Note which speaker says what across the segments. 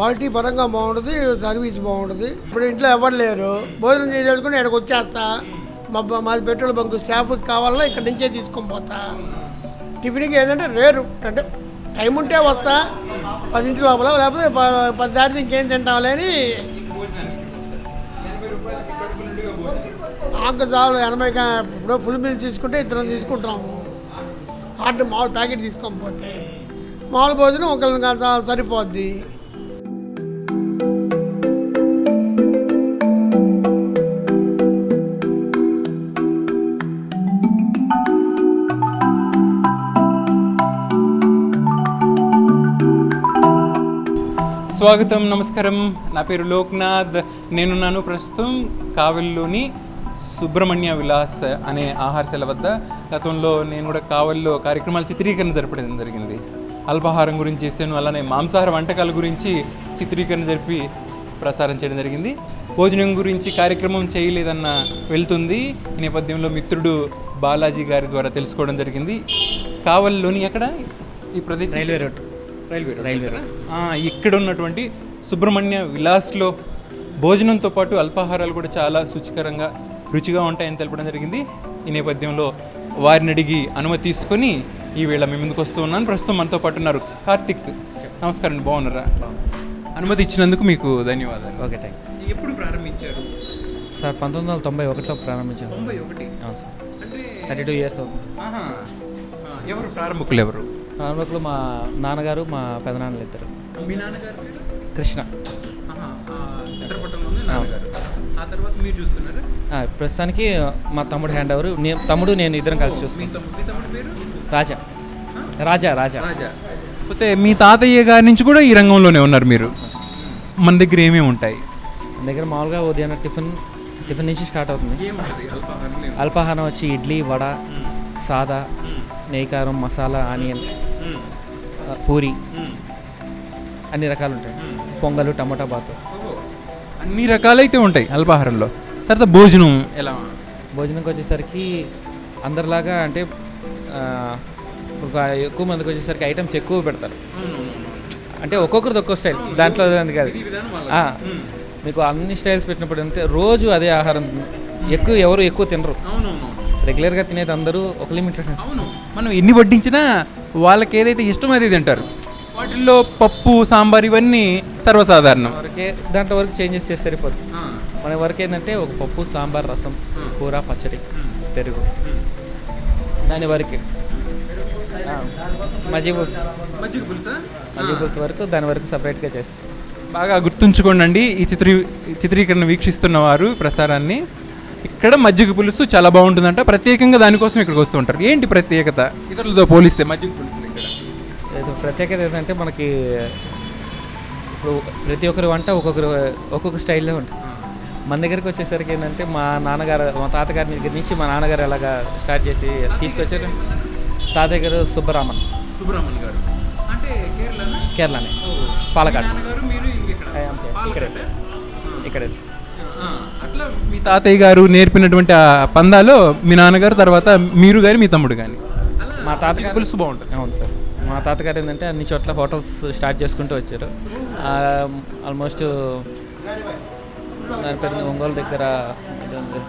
Speaker 1: Quality పరంగా బాగుంటుంది service బాగుంటుంది. ఇప్పుడు ఇంట్లో ఎవరు లేరు. భోజనం చేసేసుకుని ఇక్కడికి వచ్చేస్తా. మా మాది పెట్రోల్ బంక్. స్టాఫ్కి కావాలన్నా ఇక్కడ నుంచే తీసుకొని పోతా. టిఫిన్కి ఏంటంటే రేరు. అంటే టైం ఉంటే వస్తా. పదింటి లోపల లేకపోతే ప- పది దాటితే ఇంకేం తింటాంలే అని ఆకు చాలు ఎనభై ఇప్పుడు ఫుల్ మీల్స్ తీసుకుంటే ఇద్దరం తీసుకుంటాము. హాట్ మామూలు ప్యాకెట్ తీసుకోకపోతే మామూలు భోజనం ఒకరిని కాస్త సరిపోద్ది.
Speaker 2: స్వాగతం నమస్కారం. నా పేరు లోక్నాథ్. నేనున్నాను ప్రస్తుతం కావలిలోని సుబ్రహ్మణ్య విలాస్ అనే ఆహారశాల వద్ద. గతంలో నేను కూడా కావలిలో కార్యక్రమాల చిత్రీకరణ జరపడం జరిగింది. అల్పాహారం గురించి చేశాను. అలానే మాంసాహార వంటకాల గురించి చిత్రీకరణ జరిపి ప్రసారం చేయడం జరిగింది. భోజనం గురించి కార్యక్రమం చేయలేదన్న వెళ్తుంది. ఈ నేపథ్యంలో మిత్రుడు బాలాజీ గారి ద్వారా తెలుసుకోవడం జరిగింది. కావలిలోని ఎక్కడ? ఈ ప్రదేశం
Speaker 3: రైల్వే రోడ్
Speaker 2: రైల్వే రైల్వే ఇక్కడ ఉన్నటువంటి సుబ్రహ్మణ్య విలాస్లో భోజనంతో పాటు అల్పాహారాలు కూడా చాలా శుచికరంగా రుచిగా ఉంటాయని తెలపడం జరిగింది. ఈ నేపథ్యంలో వారిని అడిగి అనుమతి తీసుకొని ఈ వేళ మీ ముందుకు వస్తూ ఉన్నాను ప్రస్తుతం మనతో పాటు ఉన్నారు కార్తిక్. నమస్కారం అండి బాగున్నారా? అనుమతి ఇచ్చినందుకు మీకు ధన్యవాదాలు.
Speaker 3: ఓకే థ్యాంక్
Speaker 2: ఎప్పుడు ప్రారంభించారు?
Speaker 3: సార్ పంతొమ్మిది వందల తొంభై ఒకటిలో ప్రారంభించాను
Speaker 2: తొంభై ఒకటి?
Speaker 3: అవును సార్.
Speaker 2: అంటే
Speaker 3: థర్టీ టూ ఇయర్స్ అవుతుంది.
Speaker 2: ఎవరు? ప్రారంభకులు ఎవరు?
Speaker 3: ప్రారంభకులు మా నాన్నగారు మా పెదనాన్నలు ఇద్దరు.
Speaker 2: మీ నాన్నగారు?
Speaker 3: కృష్ణ.
Speaker 2: ఆహా, ఆ చిత్రపటంలోనే నాన్నగారు. ఆ. తర్వాత మీరు చూస్తున్నారా?
Speaker 3: ఆ, ప్రస్తుతానికి మా తమ్ముడు హ్యాండ్ ఓవర్ నే- తమ్ముడు నేను ఇద్దరం కలిసి
Speaker 2: మీ
Speaker 3: చూసుకుంటాం
Speaker 2: తమ్ముడు మీ తమ్ముడు పేరు?
Speaker 3: రాజా. రాజా రాజా.
Speaker 2: పోతే మీ తాతయ్య గారి నుంచి కూడా ఈ రంగంలోనే ఉన్నారు మీరు. మన దగ్గర ఏమేమి ఉంటాయి?
Speaker 3: మన దగ్గర మామూలుగా ఉదయాన్నే టిఫిన్ టిఫిన్ నుంచి స్టార్ట్ అవుతుంది.
Speaker 2: అల్పాహారం
Speaker 3: వచ్చి ఇడ్లీ వడ సాదా నెయ్యికారం మసాలా ఆనియన్ పూరి అన్ని రకాలు ఉంటాయి పొంగలు టమాటా బాతు.
Speaker 2: అన్ని రకాలైతే ఉంటాయి అల్పాహారంలో. తర్వాత భోజనం ఎలా?
Speaker 3: భోజనంకి వచ్చేసరికి అందరిలాగా అంటే ఒక ఎక్కువ మందికి వచ్చేసరికి ఐటమ్స్ ఎక్కువ పెడతారు. అంటే ఒక్కొక్కరిది ఒక్కో స్టైల్. దాంట్లో అది కాదు. మీకు అన్ని స్టైల్స్ పెట్టినప్పుడు అంటే రోజు అదే ఆహారం ఎక్కువ ఎవరు ఎక్కువ తినరు. రెగ్యులర్గా తినేది అందరూ ఒక లిమిట్
Speaker 2: అవును. మనం ఎన్ని వడ్డించినా వాళ్ళకి ఏదైతే ఇష్టం అది తింటారు. వాటిల్లో పప్పు సాంబార్ ఇవన్నీ సర్వసాధారణం.
Speaker 3: వరకే దాంట్లో వరకు చేంజెస్ చేస్తే సరిపోతుంది మన వరకు ఏంటంటే ఒక పప్పు సాంబార్ రసం కూర పచ్చడి పెరుగు. దాని వరకే. మజ్జిగ పులుసా.
Speaker 2: మజ్జిగ పులుసు?
Speaker 3: వరకు దాని వరకు సపరేట్గా చేస్తాం.
Speaker 2: బాగా గుర్తుంచుకోండి ఈ చిత్రీ చిత్రీకరణ వీక్షిస్తున్న వారు ప్రసారాన్ని. ఇక్కడ మజ్జిగ పులుసు చాలా బాగుంటుందంట. ప్రత్యేకంగా దానికోసం ఇక్కడికి వస్తూ ఉంటారు. ఏంటి ప్రత్యేకత? ఇతరులతో పోలిస్తే మజ్జిగ పులుసు ఇక్కడ.
Speaker 3: ఏదో ప్రత్యేకత ఏంటంటే మనకి ఇప్పుడు ప్రతి ఒక్కరి వంట ఒక్కొక్కరు ఒక్కొక్క స్టైల్లో ఉంటుంది. మన దగ్గరికి వచ్చేసరికి ఏంటంటే మా నాన్నగారు మా తాతగారి దగ్గర నుంచి మా నాన్నగారు ఎలాగా స్టార్ట్ చేసి తీసుకొచ్చారు? తాతయ్య గారు సుబ్బరామన్
Speaker 2: సుబ్రహ్మణ్య గారు. అంటే కేరళ
Speaker 3: కేరళనే. పాలకాడ్. ఇక్కడే. ఇక్కడే.
Speaker 2: అట్లా మీ తాతయ్య గారు నేర్పినటువంటి ఆ పందాలో మీ నాన్నగారు తర్వాత మీరు కానీ మీ తమ్ముడు కానీ
Speaker 3: మా తాతగారు
Speaker 2: పులుసు బాగుంటుంది.
Speaker 3: అవును సార్. మా తాతగారు ఏంటంటే అన్ని చోట్ల హోటల్స్ స్టార్ట్ చేసుకుంటూ వచ్చారు. ఆల్మోస్ట్ దాని పేరు ఒంగోలు దగ్గర ఇదేంది,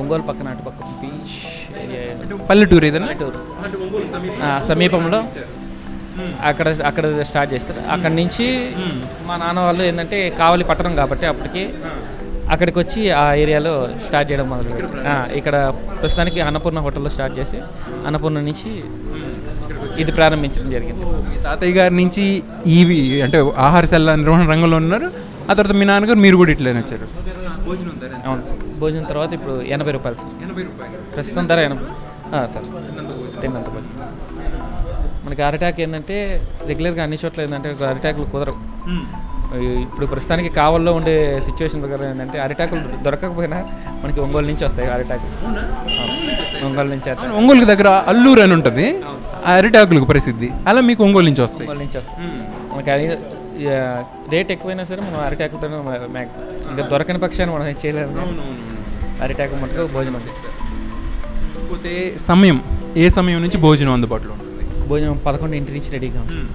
Speaker 3: ఒంగోలు పక్కన అటు పక్క బీచ్ ఏరియా
Speaker 2: అంటే పల్లెటూరు ఏదైనా?
Speaker 3: సమీపంలో. అక్కడ అక్కడ స్టార్ట్ చేస్తారు. అక్కడ నుంచి మా నాన్న వాళ్ళు ఏంటంటే కావలి పట్టణం కాబట్టి అప్పటికి అక్కడికి వచ్చి ఆ ఏరియాలో స్టార్ట్ చేయడం మొదలు ఇక్కడ ప్రస్తుతానికి అన్నపూర్ణ హోటల్లో స్టార్ట్ చేసి అన్నపూర్ణ నుంచి ఇది ప్రారంభించడం జరిగింది.
Speaker 2: తాతయ్య గారి నుంచి ఇవి అంటే ఆహారశాల నిర్వహణ రంగంలో ఉన్నారు. ఆ తర్వాత మీ నాన్నగారు మీరు కూడా ఇట్లనే వచ్చారు.
Speaker 3: అవును సార్. భోజనం తర్వాత ఇప్పుడు ఎనభై రూపాయలు సార్.
Speaker 2: ఎనభై రూపాయలు.
Speaker 3: ప్రస్తుతం ధర ఎనభై. ఆ, సార్. తిన్నంత భోజనం. మనకి అరిటాక్ ఏంటంటే రెగ్యులర్గా అన్ని చోట్ల ఏంటంటే అరిటాకులు కుదరవు. ఇప్పుడు ప్రస్తుతానికి కావల్లో ఉండే సిచ్యువేషన్ ప్రకారం ఏంటంటే అరిటాకులు దొరకకపోయినా మనకి ఒంగోలు నుంచి వస్తాయి అరిటాకులు. ఒంగోలు నుంచి
Speaker 2: ఒంగోలు దగ్గర అల్లూరు అని ఉంటుంది. ఆ అరిటాకులకు ప్రసిద్ధి. అలా మీకు ఒంగోలు నుంచి వస్తాయి.
Speaker 3: ఒంగోలు నుంచి వస్తాయి. మనకి రేట్ ఎక్కువైనా సరే మనం అరిటాకులతో ఇంకా దొరకని పక్షాన్ని మనం ఏం చేయలేము. అరిటాకు మటుకు భోజనం
Speaker 2: పోతే సమయం ఏ సమయం నుంచి భోజనం అందుబాటులో ఉంటుంది?
Speaker 3: భోజనం పదకొండు ఇంటి నుంచి రెడీగా ఉంటుంది.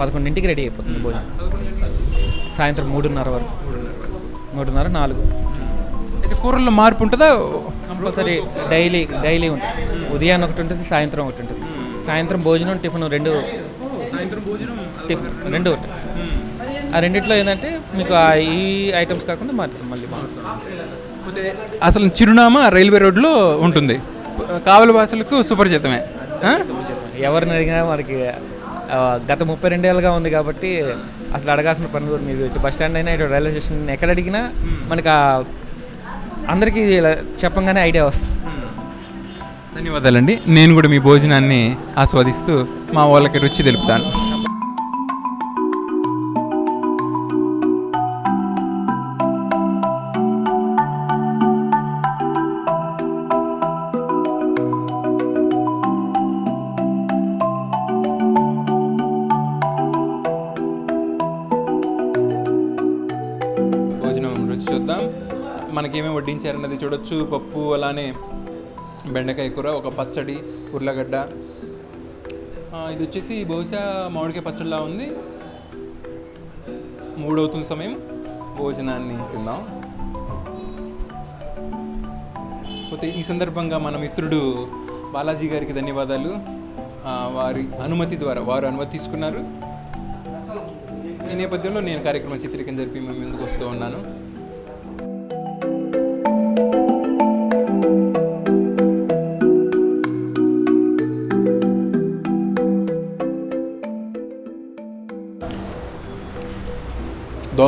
Speaker 3: పదకొండింటికి రెడీ అయిపోతుంది భోజనం. సాయంత్రం మూడున్నర వరకు. మూడున్నర నాలుగు.
Speaker 2: అయితే కూరల్లో మార్పు ఉంటుందా?
Speaker 3: కంపల్సరీ డైలీ డైలీ ఉంటుంది. ఉదయాన్నే ఒకటి ఉంటుంది సాయంత్రం ఒకటి ఉంటుంది. సాయంత్రం భోజనం టిఫిన్ రెండు.
Speaker 2: సాయంత్రం భోజనం
Speaker 3: టిఫిన్ రెండు ఒకటి. ఆ రెండిట్లో ఏంటంటే మీకు ఆ ఈ ఐటమ్స్ కాకుండా మారుతుంది మళ్ళీ.
Speaker 2: అసలు చిరునామా రైల్వే రోడ్లో ఉంటుంది. కావలి భాషలకు సుపరిచితమే?
Speaker 3: ఎవరిని అడిగినా మనకి ఆ, గత ముప్పై రెండేళ్ళుగా ఉంది కాబట్టి అసలు అడగాల్సిన పని కూడా మీరు ఇటు బస్ స్టాండ్ అయినా ఇటు రైల్వే స్టేషన్ ఎక్కడ అడిగినా మనకు అందరికీ ఇలా చెప్పంగానే ఐడియా వస్తుంది.
Speaker 2: ధన్యవాదాలండి. నేను కూడా మీ భోజనాన్ని ఆస్వాదిస్తూ మా వాళ్ళకి రుచి తెలుపుతాను. వడ్డించారన్నది చూడొచ్చు పప్పు అలానే బెండకాయ కూర ఒక పచ్చడి ఉర్లగడ్డ. ఇది వచ్చేసి బహుశా మామిడికాయ పచ్చడిలా ఉంది. మూడవుతున్న సమయం. భోజనాన్ని తిందాం. పోతే ఈ సందర్భంగా మన మిత్రుడు బాలాజీ గారికి ధన్యవాదాలు. వారి అనుమతి ద్వారా వారు అనుమతి తీసుకున్నారు. ఈ నేపథ్యంలో నేను కార్యక్రమం చిత్రీకరణ జరిపి మేము ముందుకు వస్తూ ఉన్నాను.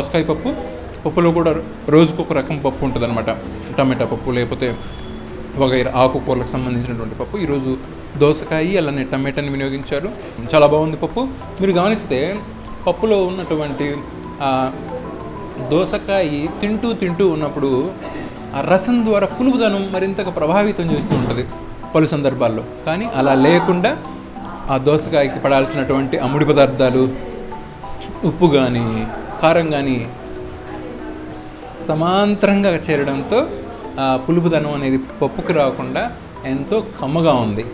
Speaker 2: దోసకాయ పప్పు పప్పులో కూడా రోజుకు ఒక రకం పప్పు ఉంటుంది అనమాట టమాటా పప్పు లేకపోతే వగైరా ఆకుకూరలకు సంబంధించినటువంటి పప్పు. ఈరోజు దోసకాయ అలానే టమాటాని వినియోగించారు. చాలా బాగుంది పప్పు. మీరు గమనిస్తే పప్పులో ఉన్నటువంటి దోసకాయ తింటూ తింటూ ఉన్నప్పుడు ఆ రసం ద్వారా పులుగుదనం మరింతగా ప్రభావితం చేస్తూ ఉంటుంది పలు సందర్భాల్లో. కానీ అలా లేకుండా ఆ దోసకాయకి పడాల్సినటువంటి అమ్ముడి పదార్థాలు ఉప్పు కానీ కారం కానీ సమాంతరంగా చేరడంతో ఆ పులుపుదనం అనేది పప్పుకి రాకుండా ఎంతో కమ్మగా ఉంది.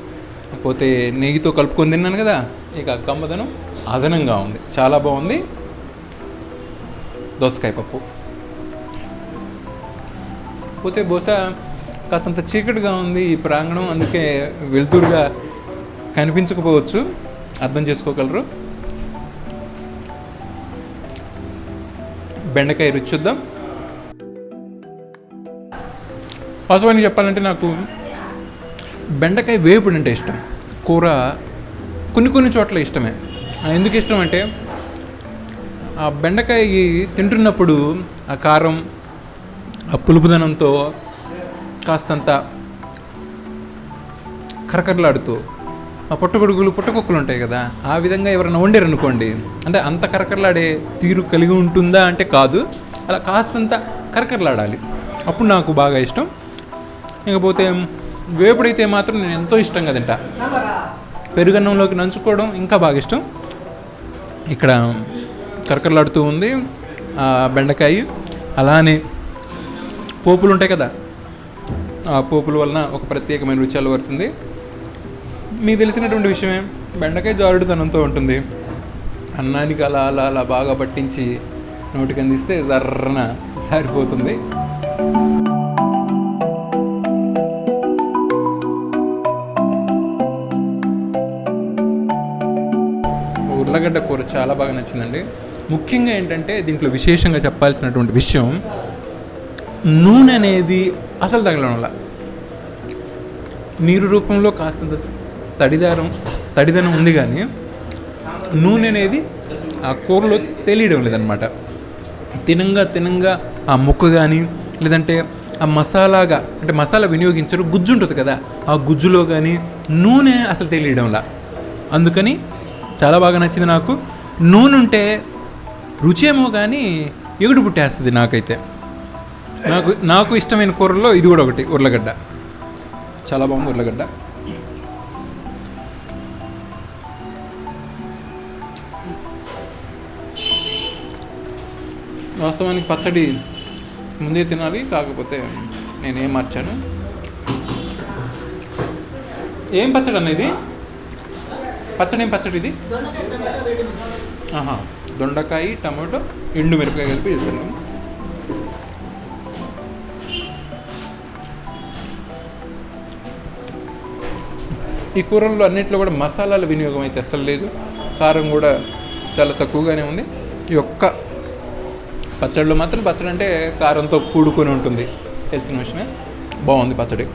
Speaker 2: పోతే నెయ్యితో కలుపుకొని తిన్నాను కదా ఇక కమ్మదనం అదనంగా ఉంది. చాలా బాగుంది. దోసకాయ పప్పు. పోతే బహుశా కాస్తంత చీకటిగా ఉంది ఈ ప్రాంగణం అందుకే వెలుతురుగా కనిపించకపోవచ్చు. అర్థం చేసుకోగలరు. బెండకాయ రుచి చూద్దాం. వాస్తవానికి చెప్పాలంటే నాకు బెండకాయ వేపుడు అంటే ఇష్టం. కూర కొన్ని కొన్ని చోట్ల ఇష్టమే. ఎందుకు ఇష్టం అంటే ఆ బెండకాయ తింటున్నప్పుడు ఆ కారం ఆ పులుపుదనంతో కాస్తంత కరకరలాడుతూ పుట్టగొడుగులు పుట్టకొక్కులు ఉంటాయి కదా ఆ విధంగా ఎవరైనా వండారనుకోండి అంటే అంత కరకరలాడే తీరు కలిగి ఉంటుందా అంటే కాదు అలా కాస్తంత కరకరలాడాలి. అప్పుడు నాకు బాగా ఇష్టం. ఇకపోతే వేపుడైతే మాత్రం నేను ఎంతో ఇష్టంగా తింటా. పెరుగన్నంలోకి నంచుకోవడం ఇంకా బాగా ఇష్టం. ఇక్కడ కరకరలాడుతూ ఉంది ఆ బెండకాయ అలానే పోపులు ఉంటాయి కదా ఆ పోపుల వలన ఒక ప్రత్యేకమైన రుచి అలవడుతుంది మీకు తెలిసినటువంటి విషయమే బెండకాయ జారుడుతనంతో ఉంటుంది. అన్నానికి అలా అలా అలా బాగా పట్టించి నోటికి అందిస్తే జర్రన సారిపోతుంది ఉర్లగడ్డ కూర చాలా బాగా నచ్చిందండి. ముఖ్యంగా ఏంటంటే దీంట్లో విశేషంగా చెప్పాల్సినటువంటి విషయం నూనె అనేది అసలు తగలడం వల్ల. నీరు రూపంలో కాస్తంత తడిదారం తడిదనం ఉంది కానీ నూనె అనేది ఆ కూరలో తెలియడం లేదనమాట తినంగా తినంగా ఆ ముక్క కానీ లేదంటే ఆ మసాలాగా అంటే మసాలా వినియోగించరు గుజ్జు ఉంటుంది కదా ఆ గుజ్జులో కానీ నూనె అసలు తెలియడంలా అందుకని చాలా బాగా నచ్చింది నాకు. నూనె ఉంటే రుచేమో కానీ ఎగుడు పుట్టేస్తుంది నాకైతే. నాకు నాకు ఇష్టమైన కూరల్లో ఇది కూడా ఒకటి ఉర్లగడ్డ. చాలా బాగుంది ఉర్లగడ్డ. వాస్తవానికి పచ్చడి ముందే తినాలి కాకపోతే నేనేం మార్చాను? ఏం పచ్చడి అన్న ఇది? పచ్చడి ఏం పచ్చడి ఇది? ఆహా దొండకాయ టమాటో ఎండు మిరపకాయ కలిపి చేశాను ఈ కూరల్లో అన్నింటిలో కూడా మసాలాల వినియోగం అయితే అసలు లేదు. కారం కూడా చాలా తక్కువగానే ఉంది. ఈ ఒక్క పచ్చడిలో మాత్రం పచ్చడి అంటే కారంతో కూడుకొని ఉంటుంది. తెలిసిన విషయమే. బాగుంది పచ్చడి.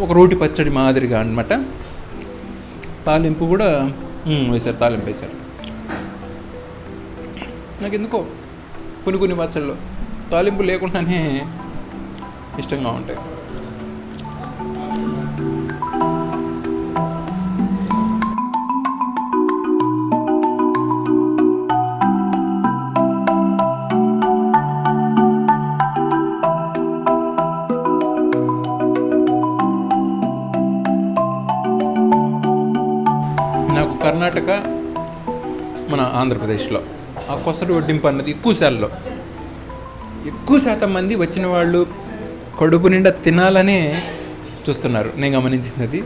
Speaker 2: ఒక రోటి పచ్చడి మాదిరిగా అన్నమాట. తాలింపు కూడా వేశారు తాలింపు వేశారు. నాకు ఎందుకో కొన్ని కొన్ని పచ్చళ్ళు తాలింపు లేకుండానే ఇష్టంగా ఉంటాయి. కర్ణాటక మన ఆంధ్రప్రదేశ్లో. ఆ కొసటి వడ్డింపు అన్నది ఎక్కువ శాలలో ఎక్కువ శాతం మంది వచ్చిన వాళ్ళు కడుపు నిండా తినాలనే చూస్తున్నారు. నేను గమనించింది అది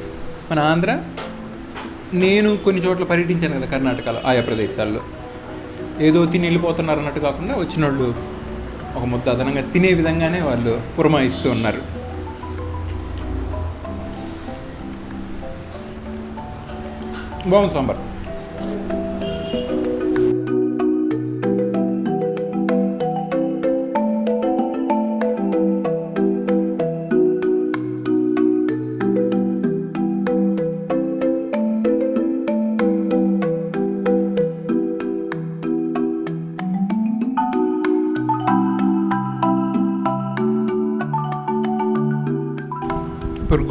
Speaker 2: మన ఆంధ్ర నేను కొన్ని చోట్ల పర్యటించాను కదా కర్ణాటకలో ఆయా ప్రదేశాల్లో. ఏదో తిని వెళ్ళిపోతున్నారు అన్నట్టు కాకుండా వచ్చిన వాళ్ళు ఒక ముద్ద అదనంగా తినే విధంగానే వాళ్ళు పురమాయిస్తూ ఉన్నారు. బాగుంది సాంబార్.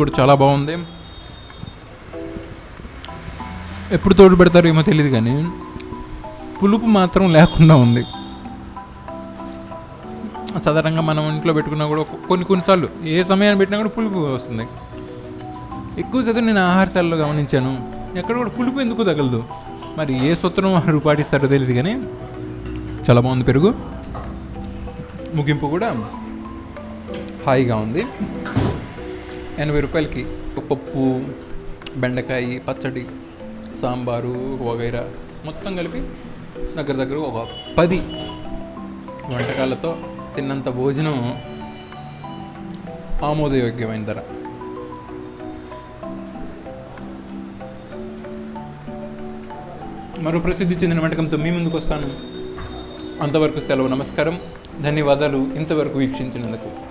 Speaker 2: కూడా చాలా బాగుంది. ఎప్పుడు తోడు పెడతారో ఏమో తెలియదు కానీ పులుపు మాత్రం లేకుండా ఉంది. సాధారణంగా మనం ఇంట్లో పెట్టుకున్నా కూడా కొన్ని కొన్నిసార్లు ఏ సమయాన్ని పెట్టినా కూడా పులుపు వస్తుంది. ఎక్కువ శాతం నేను ఆహారశాలలో గమనించాను. ఎక్కడ కూడా పులుపు ఎందుకు తగలదు? మరి ఏ సూత్రం వారు పాటిస్తారో తెలియదు కానీ చాలా బాగుంది పెరుగు. ముగింపు కూడా హాయిగా ఉంది. ఎనభై రూపాయలకి పప్పు బెండకాయ పచ్చడి సాంబారు వగైరా మొత్తం కలిపి దగ్గర దగ్గర ఒక పది వంటకాలతో తిన్నంత భోజనం ఆమోదయోగ్యమైన ధర. మరో ప్రసిద్ధి చెందిన వంటకంతో మీ ముందుకు వస్తాను. అంతవరకు సెలవు నమస్కారం. ధన్యవాదాలు. ఇంతవరకు వీక్షించినందుకు.